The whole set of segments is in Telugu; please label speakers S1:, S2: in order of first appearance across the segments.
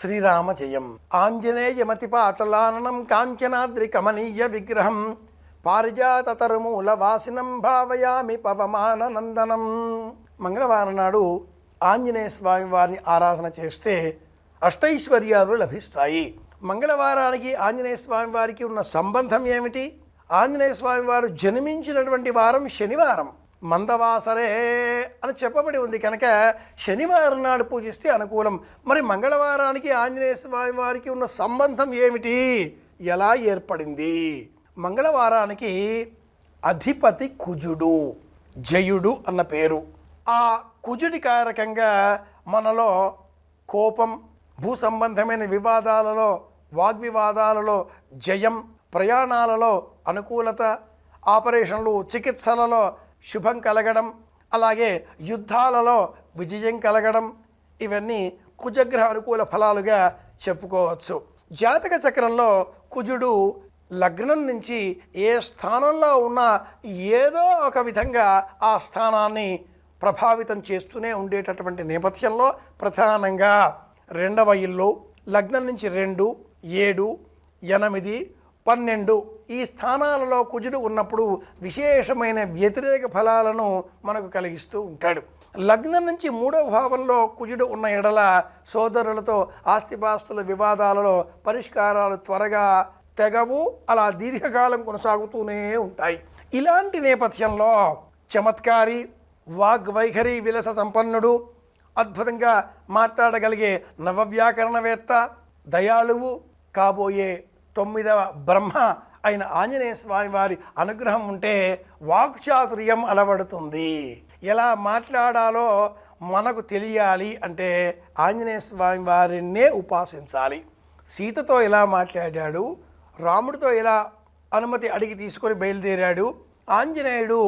S1: శ్రీరామ జయం ఆంజనేయమతి పాటలాననం కాంచనాద్రి కమనీయ విగ్రహం. పారిజాతతరుమూల వాసినం భావయామి పవమాన నందనం మంగళవారం నాడు ఆంజనేయ స్వామి వారిని ఆరాధన చేస్తే అష్టైశ్వర్యాలు లభిస్తాయి. మంగళవారానికి ఆంజనేయ స్వామి వారికి ఉన్న సంబంధం ఏమిటి? ఆంజనేయ స్వామి వారు జన్మించినటువంటి వారం శనివారం. మందవాసరే అని చెప్పబడి ఉంది. కనుక శనివారం నాడు పూజిస్తే అనుకూలం. మరి మంగళవారానికి ఆంజనేయ స్వామి వారికి ఉన్న సంబంధం ఏమిటి? ఎలా ఏర్పడింది? మంగళవారానికి అధిపతి కుజుడు జయుడు అన్న పేరు. ఆ కుజుడి కారకంగా మనలో కోపం భూ సంబంధమైన వివాదాలలో వాగ్వివాదాలలో జయం ప్రయాణాలలో అనుకూలత ఆపరేషన్లు చికిత్సలలో శుభం కలగడం అలాగే యుద్ధాలలో విజయం కలగడం ఇవన్నీ కుజగ్రహ అనుకూల ఫలాలుగా చెప్పుకోవచ్చు. జాతక చక్రంలో కుజుడు లగ్నం నుంచి ఏ స్థానంలో ఉన్నా ఏదో ఒక విధంగా ఆ స్థానాన్ని ప్రభావితం చేస్తూనే ఉండేటటువంటి నేపథ్యంలో ప్రధానంగా రెండవ ఇల్లు లగ్నం నుంచి రెండు ఏడు ఎనిమిది పన్నెండు. ఈ స్థానాలలో కుజుడు ఉన్నప్పుడు విశేషమైన వ్యతిరేక ఫలాలను మనకు కలిగిస్తూ ఉంటాడు. లగ్నం నుంచి మూడో భావంలో కుజుడు ఉన్న ఎడల సోదరులతో ఆస్తిపాస్తుల వివాదాలలో పరిష్కారాలు త్వరగా తెగవు అలా దీర్ఘకాలం కొనసాగుతూనే ఉంటాయి. ఇలాంటి నేపథ్యంలో చమత్కారి వాగ్వైఖరి విలస సంపన్నుడు అద్భుతంగా మాట్లాడగలిగే నవవ్యాకరణవేత్త దయాళువు కాబోయే తొమ్మిదవ బ్రహ్మ అయిన ఆంజనేయ స్వామి వారి అనుగ్రహం ఉంటే వాక్చాతుర్యం అలవడుతుంది. ఎలా మాట్లాడాలో మనకు తెలియాలి అంటే ఆంజనేయ స్వామి వారినే ఉపాసించాలి. సీతతో ఎలా మాట్లాడాడు? రాముడితో ఎలా అనుమతి అడిగి తీసుకొని బయలుదేరాడు? ఆంజనేయుడు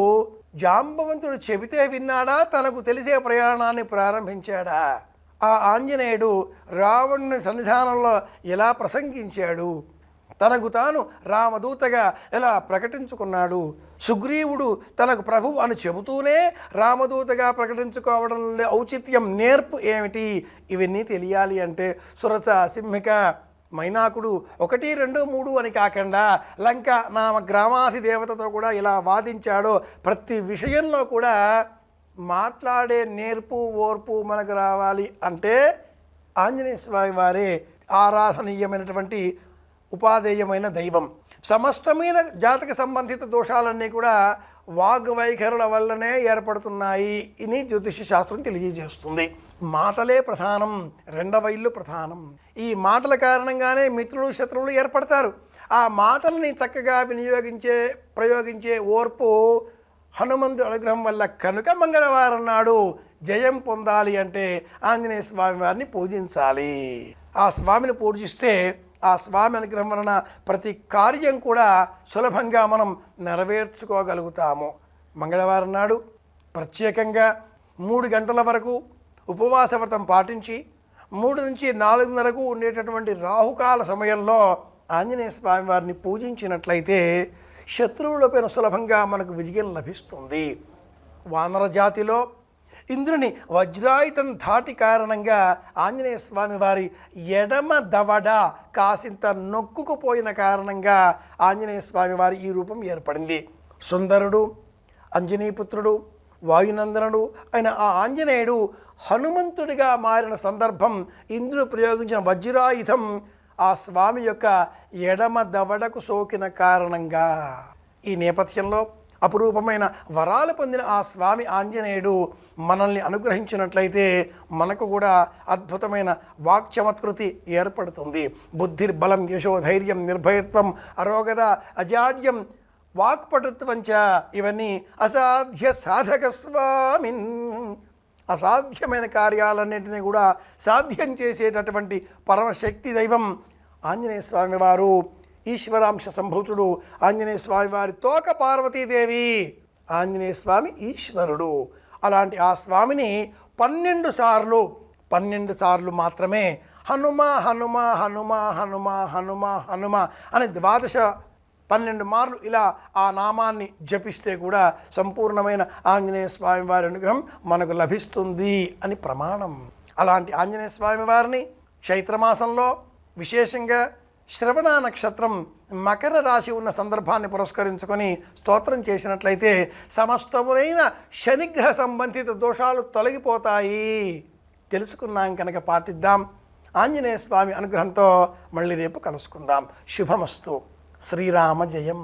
S1: జాంబవంతుడు చెబితే విన్నాడా? తనకు తెలిసే ప్రయాణాన్ని ప్రారంభించాడా? ఆ ఆంజనేయుడు రావణుని సన్నిధానంలో ఎలా ప్రసంగించాడు? తనకు తాను రామదూతగా ఎలా ప్రకటించుకున్నాడు? సుగ్రీవుడు తనకు ప్రభు అని చెబుతూనే రామదూతగా ప్రకటించుకోవడంలో ఔచిత్యం నేర్పు ఏమిటి? ఇవన్నీ తెలియాలి అంటే సురస సింహిక మైనాకుడు ఒకటి రెండు మూడు అని కాకుండా లంక నామ గ్రామాధి దేవతతో కూడా ఇలా వాదించాడో ప్రతి విషయంలో కూడా మాట్లాడే నేర్పు ఓర్పు మనకు రావాలి అంటే ఆంజనేయ స్వామి వారే ఆరాధనీయమైనటువంటి ఉపాధేయమైన దైవం. సమస్తమైన జాతక సంబంధిత దోషాలన్నీ కూడా వాగ్వైఖరుల వల్లనే ఏర్పడుతున్నాయి అని జ్యోతిష శాస్త్రం తెలియజేస్తుంది. మాటలే ప్రధానం రెండవ ఇల్లు ప్రధానం. ఈ మాటల కారణంగానే మిత్రులు శత్రువులు ఏర్పడతారు. ఆ మాటల్ని చక్కగా వినియోగించే ప్రయోగించే ఓర్పు హనుమంతు అనుగ్రహం వల్ల కనుక మంగళవారం నాడు జయం పొందాలి అంటే ఆంజనేయ స్వామి వారిని పూజించాలి. ఆ స్వామిని పూజిస్తే ఆ స్వామి అనుగ్రహం వలన ప్రతి కార్యం కూడా సులభంగా మనం నెరవేర్చుకోగలుగుతాము. మంగళవారం నాడు ప్రత్యేకంగా మూడు గంటల వరకు ఉపవాస వ్రతం పాటించి మూడు నుంచి నాలుగున్నరకు ఉండేటటువంటి రాహుకాల సమయంలో ఆంజనేయ స్వామి వారిని పూజించినట్లయితే శత్రువులపైన సులభంగా మనకు విజయం లభిస్తుంది. వానర జాతిలో ఇంద్రుని వజ్రాయుతం ధాటి కారణంగా ఆంజనేయ స్వామి వారి ఎడమ దవడ కాసింత నొక్కుకుపోయిన కారణంగా ఆంజనేయ స్వామి వారి ఈ రూపం ఏర్పడింది. సుందరుడు అంజనీపుత్రుడు వాయునందనుడు అయిన ఆ ఆంజనేయుడు హనుమంతుడిగా మారిన సందర్భం ఇంద్రుడు ప్రయోగించిన వజ్రాయుధం ఆ స్వామి యొక్క ఎడమ దవడకు సోకిన కారణంగా. ఈ నేపథ్యంలో అపురూపమైన వరాలు పొందిన ఆ స్వామి ఆంజనేయుడు మనల్ని అనుగ్రహించినట్లయితే మనకు కూడా అద్భుతమైన వాక్చమత్కృతి ఏర్పడుతుంది. బుద్ధిర్బలం యశోధైర్యం నిర్భయత్వం అరోగద అజాడ్యం వాక్పటుత్వంచ ఇవన్నీ అసాధ్య సాధక స్వామిన్. అసాధ్యమైన కార్యాలన్నింటినీ కూడా సాధ్యం చేసేటటువంటి పరమశక్తి దైవం ఆంజనేయ స్వామి వారు ఈశ్వరాంశ సంభూతుడు ఆంజనేయ స్వామి వారి తోక పార్వతీదేవి. ఆంజనేయ స్వామి ఈశ్వరుడు. అలాంటి ఆ స్వామిని పన్నెండు సార్లు పన్నెండు సార్లు మాత్రమే హనుమ హనుమ హనుమ హనుమ హనుమ హనుమ అనే ద్వాదశ పన్నెండు మార్లు ఇలా ఆ నామాన్ని జపిస్తే కూడా సంపూర్ణమైన ఆంజనేయ స్వామి వారి అనుగ్రహం మనకు లభిస్తుంది అని ప్రమాణం. అలాంటి ఆంజనేయ స్వామి వారిని చైత్రమాసంలో విశేషంగా శ్రవణ నక్షత్రం మకర రాశి ఉన్న సందర్భాన్ని పురస్కరించుకొని స్తోత్రం చేసినట్లయితే సమస్తమునైన శనిగ్రహ సంబంధిత దోషాలు తొలగిపోతాయి. తెలుసుకున్నాం కనుక పాటిద్దాం. ఆంజనేయ స్వామి అనుగ్రహంతో మళ్ళీ రేపు కలుసుకుందాం. శుభమస్తు. శ్రీరామ జయం.